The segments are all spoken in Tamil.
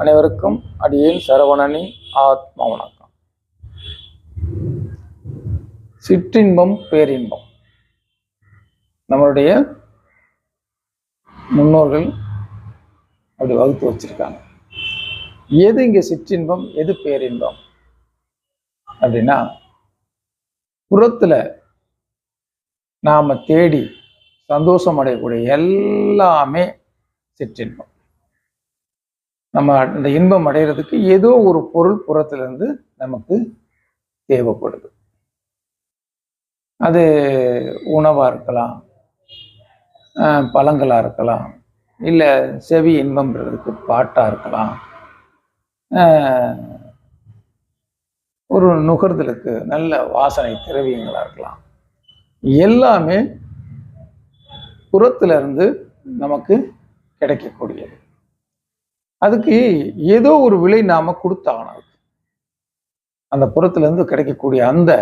அனைவருக்கும் அடியேன் சரவணனின் ஆத்மா வணக்கம் சிற்றின்பம் பேரின்பம். நம்மளுடைய முன்னோர்கள் அப்படி வகுத்து வச்சிருக்காங்க. எது இங்க சிற்றின்பம் எது பேரின்பம்? அப்படின்னா புறத்துல நாம தேடி சந்தோஷம் அடையக்கூடிய எல்லாமே சிற்றின்பம். நம்ம இந்த இன்பம் அடைகிறதுக்கு ஏதோ ஒரு பொருள் புறத்திலிருந்து நமக்கு தேவைப்படுது. அது உணவாக இருக்கலாம் பழங்களாக இருக்கலாம் இல்லை செவி இன்பம்ன்றதுக்கு பாட்டாக இருக்கலாம் ஒரு நுகர்தலுக்கு நல்ல வாசனை திரவியங்களாக இருக்கலாம். எல்லாமே புறத்திலிருந்து நமக்கு கிடைக்கக்கூடியது. அதுக்கு ஏதோ ஒரு விலை நாம கொடுத்தாகணும். அதுக்கு அந்த புறத்துல இருந்து கிடைக்கக்கூடிய அந்த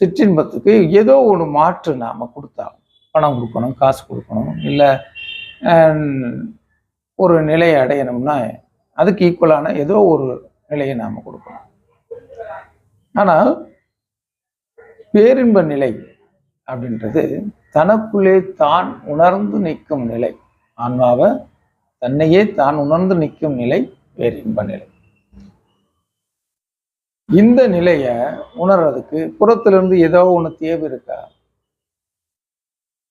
சிற்றின்பத்துக்கு ஏதோ ஒரு மாற்று நாம கொடுத்தாகணும். பணம் கொடுக்கணும் காசு கொடுக்கணும் இல்லை ஒரு நிலையை அடையணும்னா அதுக்கு ஈக்குவலான ஏதோ ஒரு நிலையை நாம கொடுக்கணும். ஆனால் பேரின்ப நிலை அப்படின்றது தனக்குள்ளே தான் உணர்ந்து நிற்கும் நிலை. ஆன்மாவை தன்னையே தான் உணர்ந்து நிற்கும் நிலை பேரின்ப நிலை. இந்த நிலைய உணர்றதுக்கு புறத்திலிருந்து ஏதோ ஒன்று தேவை இருக்கா?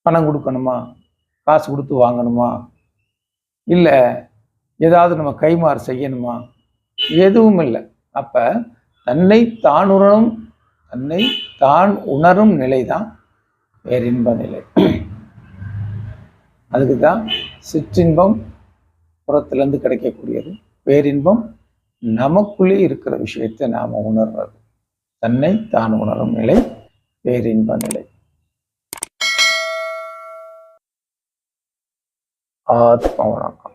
பணம் கொடுக்கணுமா? காசு கொடுத்து வாங்கணுமா? இல்லை ஏதாவது நம்ம கைமாறு செய்யணுமா? எதுவும் இல்லை. அப்ப தன்னை தான் உணரும் தன்னை தான் உணரும் நிலை தான் பேரின்ப நிலை. அதுக்கு தான் சிற்றின்பம் புறத்திலிருந்து கிடைக்கக்கூடியது. பேரின்பம் நமக்குள்ளே இருக்கிற விஷயத்தை நாம உணர்றது. தன்னை தான் உணரும் நிலை பேரின்ப நிலை. ஆத்ம வணக்கம்